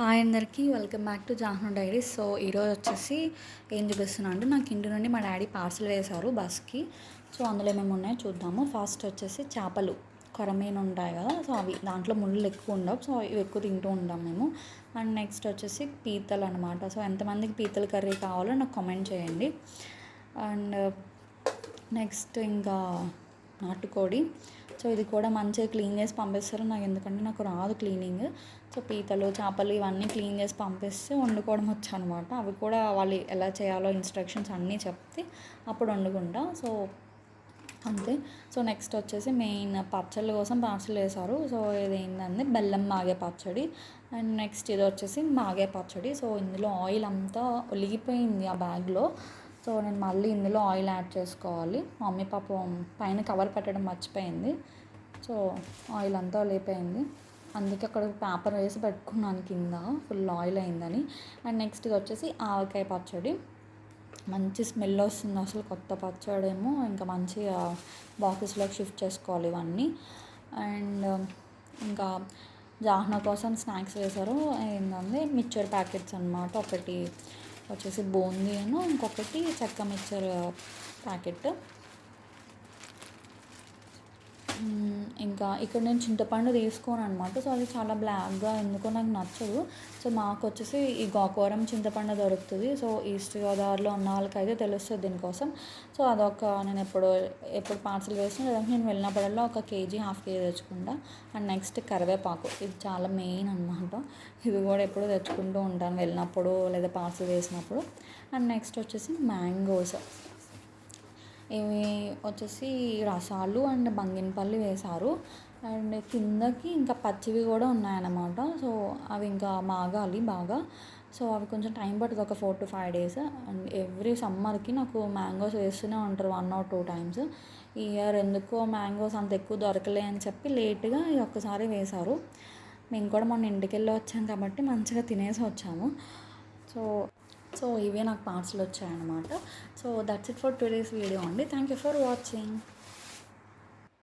Hi అందరికీ welcome back to Jahnu diaries. So ఈరోజు వచ్చేసి ఏం చూపిస్తున్నా అంటే నాకు ఇంటి నుండి మా డాడీ పార్సల్ వేశారు బస్కి. సో అందులో ఏమేమి ఉన్నాయో చూద్దాము. ఫస్ట్ వచ్చేసి చేపలు. కొరమీను ఉంటాయి కదా సో అవి దాంట్లో ముళ్ళు ఎక్కువ ఉండవు. సో ఇవి ఎక్కువ తింటూ ఉంటాం మేము. అండ్ నెక్స్ట్ వచ్చేసి పీతలు అనమాట సో ఎంతమందికి పీతల కర్రీ కావాలో నాకు కామెంట్ చేయండి. అండ్ నెక్స్ట్ ఇంకా నాటుకోడి. సో ఇది కూడా మంచిగా క్లీన్ చేసి పంపిస్తారు. నాకు ఎందుకంటే నాకు రాదు క్లీనింగ్. సో పీతలు చేపలు ఇవన్నీ క్లీన్ చేసి పంపిస్తే వండుకోవడం వచ్చు అనమాట అవి కూడా వాళ్ళు ఎలా చేయాలో ఇన్స్ట్రక్షన్స్ అన్నీ చెప్తే అప్పుడు వండుకుంటా. సో అంతే. సో నెక్స్ట్ వచ్చేసి మెయిన్ పచ్చళ్ళ కోసం పార్సల్ వేశారు. సో ఇది ఏంటంటే బెల్లం మాగే పచ్చడి. అండ్ నెక్స్ట్ ఇది వచ్చేసి మాగే పచ్చడి. సో ఇందులో ఆయిల్ అంతా ఒలిగిపోయింది ఆ బ్యాగ్లో. సో నేను మళ్ళీ ఇందులో ఆయిల్ యాడ్ చేసుకోవాలి. మా మమ్మీ పాపం పైన కవర్ పెట్టడం మర్చిపోయింది. సో ఆయిల్ అంతా లేపోయింది. అందుకే అక్కడ పేపర్ వేసి పెట్టుకున్నాను కింద. ఫుల్ ఆయిల్ అయిందని. అండ్ నెక్స్ట్ ఇది వచ్చేసి ఆవకాయ పచ్చడి. మంచి స్మెల్ వస్తుంది అసలు కొత్త పచ్చడేమో ఇంకా మంచిగా బాక్సెస్లోకి షిఫ్ట్ చేసుకోవాలి ఇవన్నీ. అండ్ ఇంకా జాహ్నా కోసం స్నాక్స్ వేశారు. ఏంటంటే మిక్చర్ ప్యాకెట్స్ అనమాట ఒకటి. వచ్చేసి బూందీ అను ఇంకొకటి చెక్క మిక్చర్ ప్యాకెట్. ఇంకా ఇక్కడ నేను చింతపండు తీసుకోను అనమాట సో అది చాలా బ్లాక్గా ఎందుకో నాకు నచ్చదు. సో మాకు వచ్చేసి ఈ గోకవరం చింతపండు దొరుకుతుంది. సో ఈస్ట్ గోదావరిలో ఉన్న వాళ్ళకైతే తెలుస్తుంది దీనికోసం. సో అదొక నేను ఎప్పుడు ఎప్పుడు పార్సల్ వేసిన లేదంటే నేను వెళ్ళినప్పుడల్లా ఒక కేజీ హాఫ్ కేజీ తెచ్చుకుంటా. అండ్ నెక్స్ట్ కరివేపాకు. ఇది చాలా మెయిన్ అనమాట ఇది కూడా ఎప్పుడు తెచ్చుకుంటూ ఉంటాను. వెళ్ళినప్పుడు లేదా పార్సల్ వేసినప్పుడు అండ్ నెక్స్ట్ వచ్చేసి మ్యాంగోస్. ఇవి వచ్చేసి రసాలు అండ్ బంగినపల్లి వేశారు. అండ్ కిందకి ఇంకా పచ్చివి కూడా ఉన్నాయన్నమాట. సో అవి ఇంకా మాగాలి బాగా. సో అవి కొంచెం టైం పడుతుంది ఒక four to five days. And every సమ్మర్కి నాకు మ్యాంగోస్ వేస్తూనే ఉంటారు వన్ ఆర్ టూ టైమ్స్. ఈ ఇయర్ ఎందుకో మ్యాంగోస్ అంత ఎక్కువ దొరకలే అని చెప్పి లేట్గా ఈ ఒక్కసారి వేశారు. మేము కూడా మొన్న ఇంటికి వెళ్ళి వచ్చాం కాబట్టి మంచిగా తినేసి వచ్చాము. సో సో ఇవే నాకు పార్సల్ వచ్చాయన్నమాట. So that's it for today's video అండి. Thank you for watching